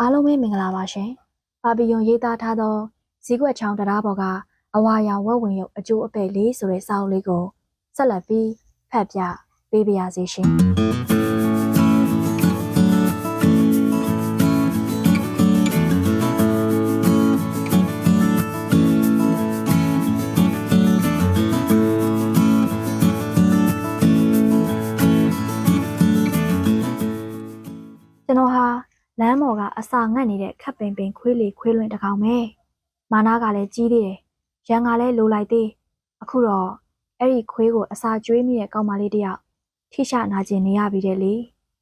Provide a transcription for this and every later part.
အားလုံးပဲမင်္ဂလာပါရှင်။ပါပီယွန်ရေးသားထားသောဇီးကွက်ချောင်းတရားပေါ်ကအဝါရောင်ဝက်ဝင်ရုပ်အကျိုးအပဲ့လေးဆိုတဲ့စာအုပ်လေးကိုဆက်လက်ပြီးဖတ်ပြပေးပါရစေရှင်။ လမ်းပေါ်ကအစာငတ်နေတဲ့ခက်ပင်ပင်ခွေးလီခွေးလွင်တစ်ကောင်ပဲ။မာနာကလည်းကြီးသေးတယ်။ရန်ကလည်းလိုလိုက်သေး။အခုတော့အဲ့ဒီခွေးကိုအစာကျွေးမိတဲ့ကောင်မလေးတစ်ယောက်ထိရှနာကျင်နေရပြီတဲ့လေ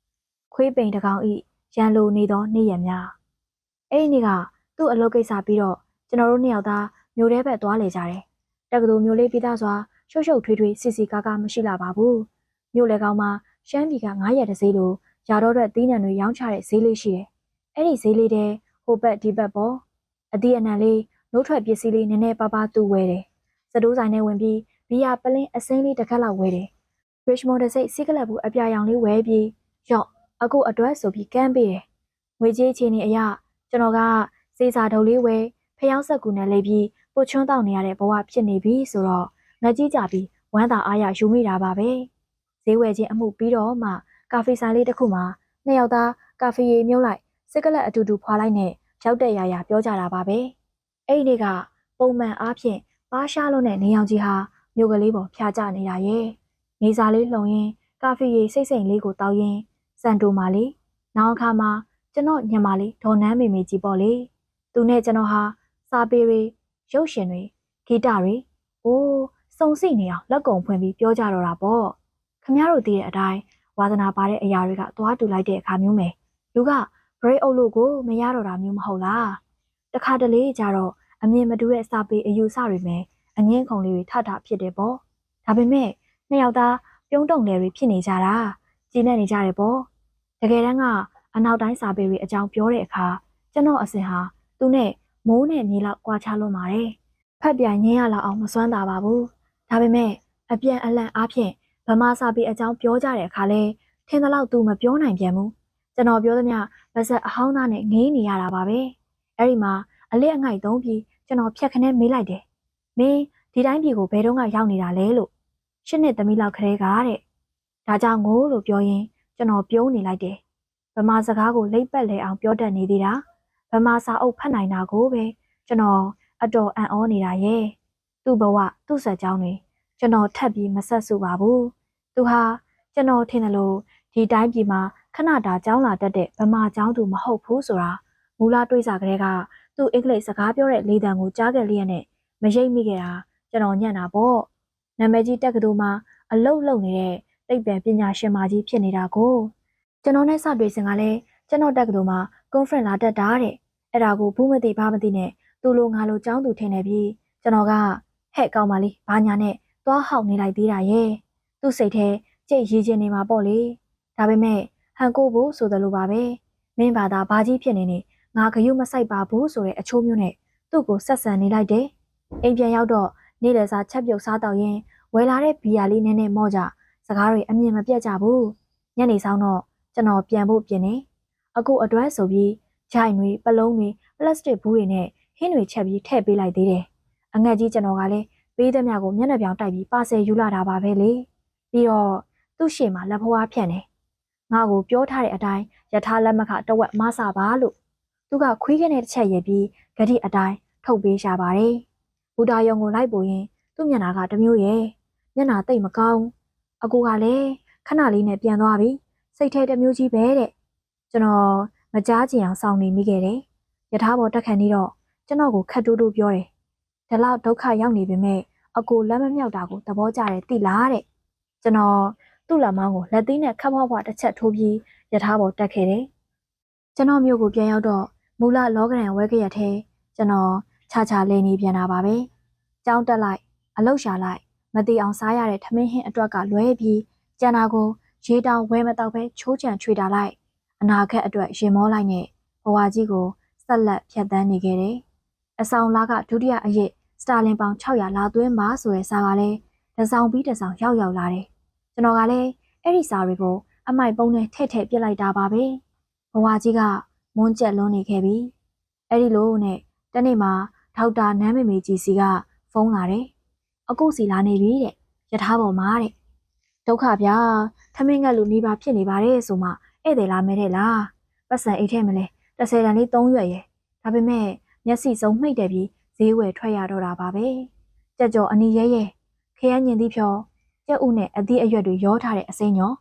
။ခွေးပိန်တစ်ကောင်ဤရန်လိုနေသောနေ့ရက်များ။အဲ့ဒီနေ့ကသူ့အလုပ်ကိစ္စပြီးတော့ကျွန်တော်တို့နှစ်ယောက်သားမျိုးထဲဘက်သွားလေကြတယ်။တက္ကသိုလ်မျိုးလေးပြီးသားစွာရှုပ်ရှုပ်ထွေးထွေးစီစီကားကားမရှိလာပါဘူး။မျိုးလေကောင်မှာရှမ်းပြည်က9ရက်တစ်စီးလို ရာတော့တဲ့သီးနှံတွေရောင်းချတဲ့ဈေးလေးရှိတယ်။အဲ့ဒီဈေးလေးတဲ့ဟိုဘက်ဒီဘက်ပေါ်အတီးအနှံလေးနှုတ်ထွက်ပစ္စည်းလေးနည်းနည်းပါးပါးသူ့ဝဲတယ်။စတိုးဆိုင်နဲ့ဝင်ပြီးဘီယာပလင်းအစိမ်းလေးတစ်ခက်လောက်ဝဲတယ်။ Richmond တစ်စိတ်စီးကလပ်ဘူးအပြာရောင်လေးဝဲပြီးရော့အခုအတွက်ဆိုပြီးကမ်းပေးတယ်။ငွေကြေးချင်းနေအရကျွန်တော်ကစေစာဒုံလေးဝဲဖျောင်းဆက်ကူနဲ့လေးပြီးပုတ်ချွန်းတောက်နေရတဲ့ဘဝဖြစ်နေပြီဆိုတော့ငါကြည့်ကြပြီးဝမ်းသာအားရယူမိတာပါပဲ။ဈေးဝယ်ခြင်းအမှုပြီးတော့မှ ကာဖေဆိုင်လေးတစ်ခုမှာနှစ်ယောက်သားကာဖေရေမြုပ်လိုက်စစ်ကလက်အတူတူဖွာလိုက်နဲ့ရောက်တဲ့ရာရာပြောကြတာပါပဲအဲ့ဒီနေ့ကပုံမှန်အားဖြင့်ပါရှားလုံးနဲ့နေအောင်ကြီးဟာမြို့ကလေးပေါ်ဖျားကျနေတာရဲ့နေစာလေးလှုံရင်းကာဖေရေစိတ်စိမ်လေးကိုတောက်ရင်းစန်တိုမာလေးနောက်အခါမှာကျွန်တော်ညမလေးဒေါ်နန်းမေမေကြီးပေါ့လေသူနဲ့ကျွန်တော်ဟာစာပေတွေရုပ်ရှင်တွေဂီတတွေအိုးစုံစိနေအောင်လက်ကုံဖွင့်ပြီးပြောကြတော့တာပေါ့ခမရတို့သိတဲ့အတိုင်း ဝါသနာပါတဲ့အရာတွေကသွားတူလိုက်တဲ့အခါမျိုးမယ်လူက break အုပ်လို့ကိုမရတော့တာမျိုးမဟုတ်လားတခါတလေကြတော့အမြင်မတူတဲ့စာပေအယူဆတွေမယ်အငင်းခုံလေးတွေထထဖြစ်တယ်ပေါ့ဒါပေမဲ့နှစ်ယောက်သားပြုံးတုံတယ်တွေဖြစ်နေကြတာကျင်းနေနေကြတယ်ပေါ့တကယ်တမ်းကအနောက်တိုင်းစာပေတွေအကြောင်းပြောတဲ့အခါကျွန်တော်အစင်ဟာသူနဲ့မိုးနဲ့မြေလောက်ကွာခြားလွန်ပါတယ်ဖက်ပြိုင်ငင်းရလောက်အောင်မစွမ်းတာပါဘူးဒါပေမဲ့အပြန်အလှန်အားဖြင့် ဗမာစာပေအကြောင်းပြောကြတဲ့အခါလဲထင်သလောက်သူမပြောနိုင်ပြန်ဘူးကျွန်တော်ပြောသမျှဗဇက်အဟောင်းသားနဲ့ငေးနေရတာပါပဲအဲ့ဒီမှာအလစ်အငိုက်သုံးပြီးကျွန်တော်ဖြတ်ခနဲမေးလိုက်တယ်မင်းဒီတိုင်းပြည်ကိုဘယ်တော့မှရောက်နေတာလဲလို့ရှစ်နှစ်သမီးလောက်ခရဲကတဲ့ဒါကြောင့်ငိုးလို့ပြောရင်ကျွန်တော်ပြုံးနေလိုက်တယ်ဗမာစကားကိုလိပ်ပတ်လဲအောင်ပြောတတ်နေသေးတာဗမာစာအုပ်ဖတ်နိုင်တာကိုပဲကျွန်တော်အတော်အံ့ဩနေတာရဲ့သူ့ဘဝသူ့ဆက်ကြောင်းတွေကျွန်တော်ထပ်ပြီးမဆက်စုပါဘူး သူဟာကျွန်တော်ထင်တယ်လို့ဒီတိုင်းပြည်မှာခဏတာကြောင်းလာတတ်တဲ့ဗမာကျောင်းသူမဟုတ်ဘူးဆိုတာမူလတွေးစာကလေးကသူ့အင်္ဂလိပ်စကားပြောတဲ့လေတံကိုကြားခဲ့လျက်နဲ့မရိပ်မိခဲ့တာကျွန်တော်ညံ့တာပေါ့နာမည်ကြီးတက္ကသိုလ်မှာအလုပ်လုပ်နေတဲ့သိပ္ပံပညာရှင်မကြီးဖြစ်နေတာကိုကျွန်တော်နဲ့စတွေ့စဉ်ကလည်းကျွန်တော်တက္ကသိုလ်မှာ conference လာတက်တာတဲ့အဲ့ဒါကိုဘူးမသိဘာမသိနဲ့သူ့လိုငါလိုចောင်းသူထင်နေပြီးကျွန်တော်ကဟဲ့ကောင်းပါလိဘာညာနဲ့သွားဟောက်နေလိုက်သေးတာရဲ့ သူ့စိတ်ထဲကြိတ်ရည်ချင်းနေမှာပေါ့လေဒါပေမဲ့ဟန်ကိုဖို့ဆိုတယ်လို့ပါပဲမင်းဘာသာဘာကြီးဖြစ်နေနေငါဂယုမဆိုင်ပါဘူးဆိုတဲ့အချိုးမျိုးနဲ့သူ့ကိုဆက်ဆံနေလိုက်တယ်အိမ်ပြန်ရောက်တော့နေ့လယ်စာချက်ပြုတ်စားတော့ရင်ဝယ်လာတဲ့ဘီယာလေးနည်းနည်းမော့ကြစကားတွေအမြင်မပြတ်ကြဘူးညနေဆောင်တော့ကျွန်တော်ပြန်ဖို့ပြင်နေအခုအတွက်ဆိုပြီးဂျိုင်တွေပလုံးတွေပလတ်စတစ်ဘူးတွေနဲ့ဟင်းတွေချက်ပြီးထည့်ပေးလိုက်သေးတယ်အငတ်ကြီးကျွန်တော်ကလည်းပေးသမျှကိုမျက်နှာပြောင်တိုက်ပြီးပါဆယ်ယူလာတာပါပဲလေ ပြီးတော့သူ့ရှေ့မှာလက်ဖွားဖြန့်တယ်ငါ့ကိုပြောထားတဲ့အတိုင်းယထာလက်မခတဝက်မဆပါလို့သူကခွေးကနေတစ်ချက်ရပြီးဂတိအတိုင်းထုတ်ပေးရှာပါတယ်ဘူတာယုံကိုလိုက်ပို့ရင်သူ့မျက်နှာကတမျိုးရဲ့မျက်နှာတိတ်မကောင်းအကူကလည်းခဏလေးနဲ့ပြန်သွားပြီစိတ်ထဲတမျိုးကြီးပဲတဲ့ကျွန်တော်မကြားချင်အောင်စောင့်နေမိခဲ့တယ်ယထာပေါ်တက်ခန့်နေတော့ကျွန်တော်ကိုခက်တိုးတိုးပြောတယ်ဒီလောက်ဒုက္ခရောက်နေပေမဲ့အကိုလက်မမြောက်တာကိုသဘောကျတယ်သိလားတဲ့ ကျွန်တော်သူ့လက်မောင်းကိုလက်သေးနဲ့ခပ်ဖွားဖွားတစ်ချက်ထိုးပြီးယထာပေါ်တက်ခဲ့တယ်ကျွန်တော်မြို့ကိုပြန်ရောက်တော့မူလလောကရန်ဝဲကြရထဲကျွန်တော်ခြားခြားလဲနေပြန်တာပါပဲကြောင်းတက်လိုက်အလုတ်ရှာလိုက်မတိအောင်စားရတဲ့ထမင်းဟင်းအတွက်ကလွဲပြီးကျန်တာကိုရေတောင်ဝဲမတော့ပဲချိုးချံချွေတာလိုက်အနာခက်အတွက်ရင်မောလိုက်နဲ့ဘဝကြီးကိုဆက်လက်ဖြတ်တန်းနေခဲ့တယ်အဆောင်လားကဒုတိယအရေးစတာလင်ပေါင်600လာသွင်းပါဆိုတဲ့စာကလည်းတစောင်းပြီးတစောင်းရောက်ရောက်လာတယ်။ ကျွန်တော်ကလည်းအဲ့ဒီစာတွေကိုအမိုက်ပုံးနဲ့ထည့်ထည့်ပြစ်လိုက်တာပါပဲ။ဘဝကြီးကမွန်းကျက်လွန်းနေခဲ့ပြီအဲ့ဒီလိုနဲ့တနေ့မှာဒေါက်တာနန်းမေမေကြီးစီကဖုန်းလာတယ်အကုစီလာနေပြီတဲ့ယထာပေါ်မှာတဲ့ဒုက္ခဗျာထမင်းကလူနေပါဖြစ်နေပါတယ်ဆိုမှဧည့်သည်လာမဲတဲ့လားပတ်စံအိတ်ထဲမလဲတစ်ဆယ်တန်လေးသုံးရွက်ရဲ့ဒါပေမဲ့မျက်စိစုံမှိတ်တယ်ပြီးဈေးဝယ်ထွက်ရတော့တာပါပဲကြက်ကြော်အနီရဲရဲခရမ်းညင်သည့်ဖြော ကြက်ဥနဲ့အသည့်အရွက်တွေရောထားတဲ့အစိမ်းရော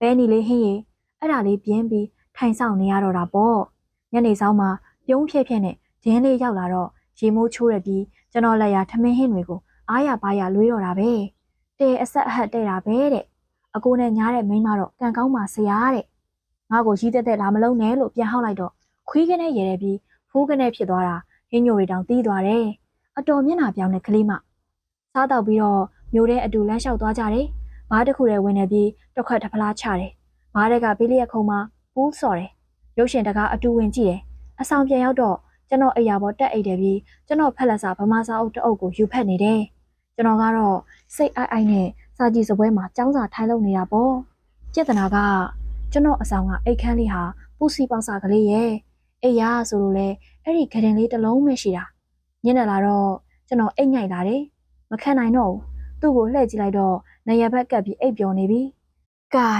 ဘဲနီလေးဟင်းရီအဲ့ဒါလေးပြင်းပြီးထိုင်ဆောင်နေရတော့တာပေါ့ညနေဆောင်မှာပြုံးဖြည့်ဖြည့်နဲ့ဂျင်းလေးရောက်လာတော့ရေမိုးချိုးရပြီးကျွန်တော်လက်ရထမင်းဟင်းတွေကိုအားရပါရလွေးတော့တာပဲတဲအဆက်အဟတ်တဲ့တာပဲတဲ့အကိုနဲ့ညားတဲ့မိန်းမတော့ကံကောင်းပါဆရာတဲ့ငါ့ကိုရီးတက်တက်လာမလုံးနဲ့လို့ပြန်ဟောက်လိုက်တော့ခွေးကနေရဲတယ်ပြီးဖိုးကနေဖြစ်သွားတာဟင်းညိုတွေတောင်တီးသွားတယ်အတော်မျက်နှာပြောင်းတဲ့ကလေးမစားတော့ပြီးတော့ မျိုးတဲ့အတူလမ်းလျှောက်သွားကြတယ်ဘားတစ်ခုတည်းဝင်နေပြီးတစ်ခွက်တစ်ဖလားချတယ်ဘားတဲ့ကဘေးလျက်ခုံမှာပူးစော်တယ်ရုပ်ရှင်တကားအတူဝင်ကြည့်တယ်အဆောင်ပြန်ရောက်တော့ကျွန်တော်အိယာပေါ်တက်အိတ်တယ်ပြီးကျွန်တော်ဖက်လက်စာဗမာစာအုပ်တအုပ်ကိုယူဖက်နေတယ်ကျွန်တော်ကတော့စိတ်အိုက်အိုက်နဲ့စာကြည့်စပွဲမှာចောင်းစာထိုင်လုပ်နေတာပေါ့ပြဿနာကကျွန်တော်အဆောင်ကအိတ်ခမ်းလေးဟာပူစီပေါက်စာကလေးရဲ့အိယာဆိုလို့လဲအဲ့ဒီခရင်လေးတစ်လုံးပဲရှိတာညနေလာတော့ကျွန်တော်အိတ်ညိုက်လာတယ်မခံနိုင်တော့ဘူး သူ့ကိုလှည့်ကြည့်လိုက်တော့နေရဘက်ကပ်ပြီးအိတ်ပျော်နေပြီ။ကဲ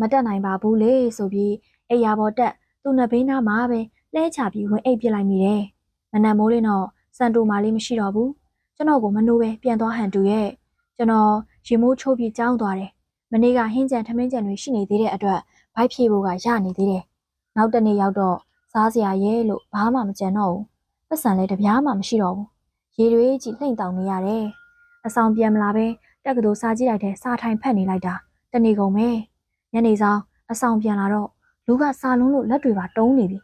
မတက်နိုင်ပါဘူးလေဆိုပြီးအိယာပေါ်တက်သူ့နှစ်ဘေးနားမှာပဲလဲချပြီးဝင်အိတ်ပစ်လိုက်မိတယ်။မနက်မိုးလေးတော့စန်တိုမာလေးမရှိတော့ဘူး။ကျွန်တော်ကိုမနိုးပဲပြန်သွားဟန်တူရဲ့ကျွန်တော်ရေမိုးချိုးပြီးကြောင်းသွားတယ်။မနေ့ကဟင်းကြံထမင်းကြံတွေရှိနေသေးတဲ့အတွက်ဘိုက်ဖြေဖို့ကရနေသေးတယ်။နောက်တနေ့ရောက်တော့စားစရာရဲလို့ဘာမှမကြံတော့ဘူး။ပတ်စံလည်းတပြားမှမရှိတော့ဘူး။ရေတွေကြီးလှိမ့်တောင်နေရတယ်။ အဆောင်ပြန်မလာပဲတက်ကတူစားကြည့်လိုက်တဲ့စားထိုင်ဖက်နေလိုက်တာတနေကုန်ပဲညနေဆောင်အဆောင်ပြန်လာတော့လူကစာလုံးလို့လက်တွေပါတုံးနေပြီ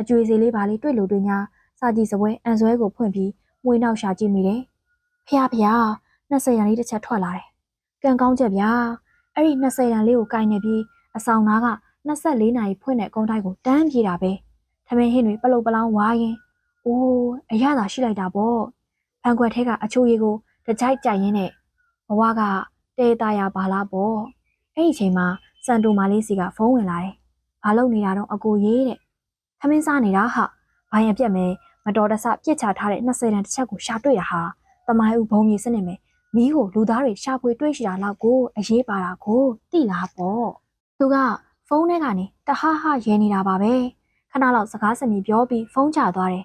အကျွေစီလေးပါလေးတွေ့လို့တွေ့ညာစာကြည့်စပွဲအန်ဆွဲကိုဖွင့်ပြီးမွေးနောက်ရှာကြည့်မိတယ်ဖះဖះ20ရန်လေးတစ်ချက်ထွက်လာတယ်ကံကောင်းချက်ဗျာအဲ့ဒီ20ရန်လေးကိုကင်နေပြီးအဆောင်သားက24နာရီဖွင့်တဲ့ကုန်းတိုက်ကိုတန်းပြေးတာပဲထမင်းဟင်းတွေပလုတ်ပလောင်းဝါရင်အိုးအရသာရှိလိုက်တာပေါ့ဖန်ခွက်ထဲကအချိုးရည်ကို တကြိုက်ကြိုက်ရင်းနဲ့ဘဝကတဲတာရပါလားပေါ့အဲ့ဒီချိန်မှာစန်တိုမာလေးစီကဖုန်းဝင်လာတယ်ဘာလုပ်နေတာတော့အကိုရေးတဲ့ထမင်းစားနေတာဟာဘာရင်ပြက်မဲမတော်တဆပြစ်ချထားတဲ့20တန်တစ်ချက်ကိုရှာတွေ့တာဟာတမိုင်းဦးဘုံကြီးစနစ်မယ်မီးကိုလူသားတွေရှာဖွေတွေ့ရှိတာလောက်ကိုအရေးပါတာကိုသိလားပေါ့သူကဖုန်းထဲကနေတဟဟရဲနေတာပါပဲခဏလောက်စကားစမြည်ပြောပြီးဖုန်းချသွားတယ်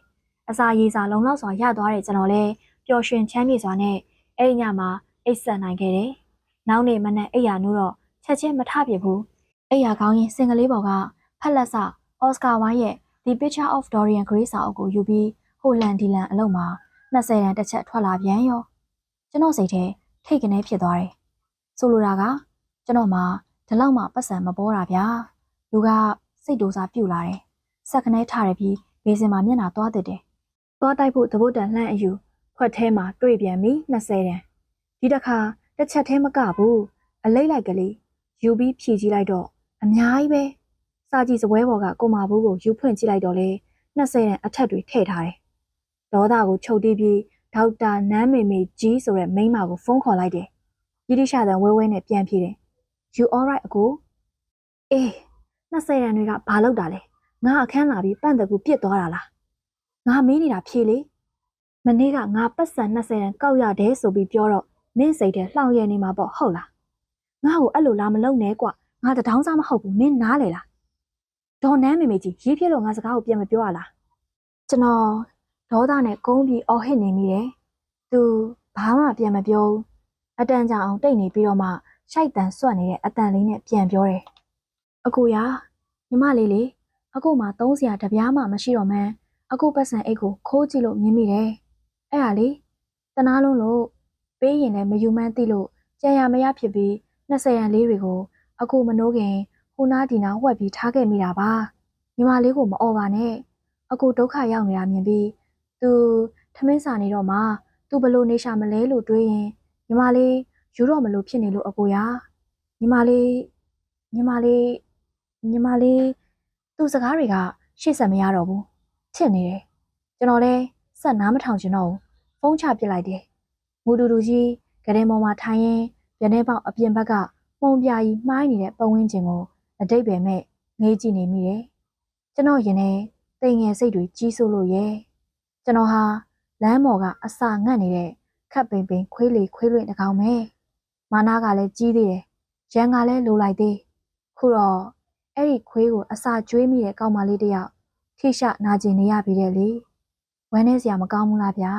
အစာရေးစာလုံလောက်စွာရသွားတဲ့ကျွန်တော်လဲပျော်ရွှင်ချမ်းမြေစွာနဲ့ အဲ့ဒီညမှာအိတ်ဆက်နိုင်ခဲ့တယ်။နောက်နေ့မနက်အိယာနိုးတော့ချက်ချင်းမထပြဘူး။အိယာကောင်းရင်စင်ကလေးပေါ်ကဖက်လက်ဆအော်စကာဝိုင်းရဲ့ The Picture of Dorian Gray စာအုပ်ကိုယူပြီးဟိုလန်ဒီလန်အလုံးမှာ20တန်တစ်ချက်ထွက်လာပြန်ရောကျွန်တော်စိတ်ထဲထိတ်ကနေဖြစ်သွားတယ်။ဆိုလိုတာကကျွန်တော်မှဒီလောက်မှပတ်စံမပေါ်တာဗျာ။လူကစိတ်ဒိုးစားပြုတ်လာတယ်။ဆက်ကနေထားရပြီးဘေးစင်မှာမျက်နှာသွားတက်တယ်။သွားတိုက်ဖို့သဘုတ်တန်လှန့်အယူ ခွက်ထဲမှာတွေ့ပြန်ပြီ20တန်ဒီတစ်ခါတစ်ချက်သေးမကဘူးအလိမ့်လိုက်ကလေးယူပြီးဖြည့်ကြည့်လိုက်တော့အများကြီးပဲစာကြည့်စပွဲပေါ်ကကိုမာဘူးကိုယူဖွင့်ကြည့်လိုက်တော့လေ20တန်အထက်တွေထည့်ထားတယ်ဒေါသကိုချုပ်တီးပြီးဒေါက်တာနန်းမေမေကြီးဆိုတဲ့မိန်းမကိုဖုန်းခေါ်လိုက်တယ်ယိတိရှာတန်ဝဲဝဲနဲ့ပြန်ဖြေတယ် you alright အကိုအေး20တန်တွေကဘာလုပ်တာလဲငါအခန်းလာပြီးပန့်တကူပြစ်သွားတာလားငါမေးနေတာဖြေလေ မနေ့ကငါပတ်စံ20တန်ကောက်ရတယ်ဆိုပြီးပြောတော့မင်းစိတ်ထဲလှောင်ရနေမှာပေါ့ဟုတ်လားငါ့ကိုအဲ့လိုလာမလုပ်နဲ့ကွငါတထောင်းစားမဟုတ်ဘူးမင်းနားလေလားဒေါ်နန်းမေမေကြီးရေးပြလို့ငါစကားကိုပြန်မပြောရလားကျွန်တော်ဒေါသနဲ့ကုန်းပြီးအော်ဟစ်နေမိတယ်သူဘာမှပြန်မပြောဘူးအတန်ကြာအောင်တိတ်နေပြီးတော့မှရှိုက်တန်ဆွတ်နေတဲ့အတန်လေးနဲ့ပြန်ပြောတယ်အကူရာညီမလေးလေအကူမှသုံးစရာတပြားမှမရှိတော့မှန်းအကူပတ်စံအိတ်ကိုခိုးကြည့်လို့မြင်မိတယ် အဲ့ဒါလေတနာလုံးလို့ပေးရင်လည်းမယူမှန်းသိလို့ကြံရမရဖြစ်ပြီး20ရန်လေးတွေကိုအခုမနှိုးခင်ဟိုနာဒီနာဝှက်ပြီးထားခဲ့မိတာပါညီမလေးကိုမအော်ပါနဲ့အခုဒုက္ခရောက်နေတာမြင်ပြီးသူထမင်းစာနေတော့မှသူဘလို့နေရှာမလဲလို့တွေးရင်ညီမလေးယူတော့မလို့ဖြစ်နေလို့အကိုရာညီမလေးညီမလေးညီမလေးသူ့စကားတွေကရှေ့ဆက်မရတော့ဘူးချစ်နေတယ်ကျွန်တော်လည်း ဆက်နားမထောင်ချင်တော့ဘူးဖုန်းချပစ်လိုက်တယ်မူတူတူကြီးကရင်ပေါ်မှာထိုင်ရင်ပြနေပေါက်အပြင်ဘက်ကပုံပြာကြီးမှားနေတဲ့ပတ်ဝန်းကျင်ကိုအတိတ်ပဲမဲ့ငေးကြည့်နေမိတယ်ကျွန်တော်ရင်ထဲတိမ်ငယ်စိတ်တွေကြီးစိုးလို့ရဲ့ကျွန်တော်ဟာလမ်းမော်ကအစာငတ်နေတဲ့ခက်ပိန်ပိန်ခွေးလေခွေးလွင့်တကောင်ပဲမာနာကလည်းကြီးသေးတယ်ရန်ကလည်းလိုလိုက်သေးခုတော့အဲ့ဒီခွေးကိုအစာကျွေးမိတဲ့ကောင်မလေးတစ်ယောက်ထိရှနာကျင်နေရပြီတဲ့လေ ဝမ်းနေစရာမကောင်းဘူးလားဗျာ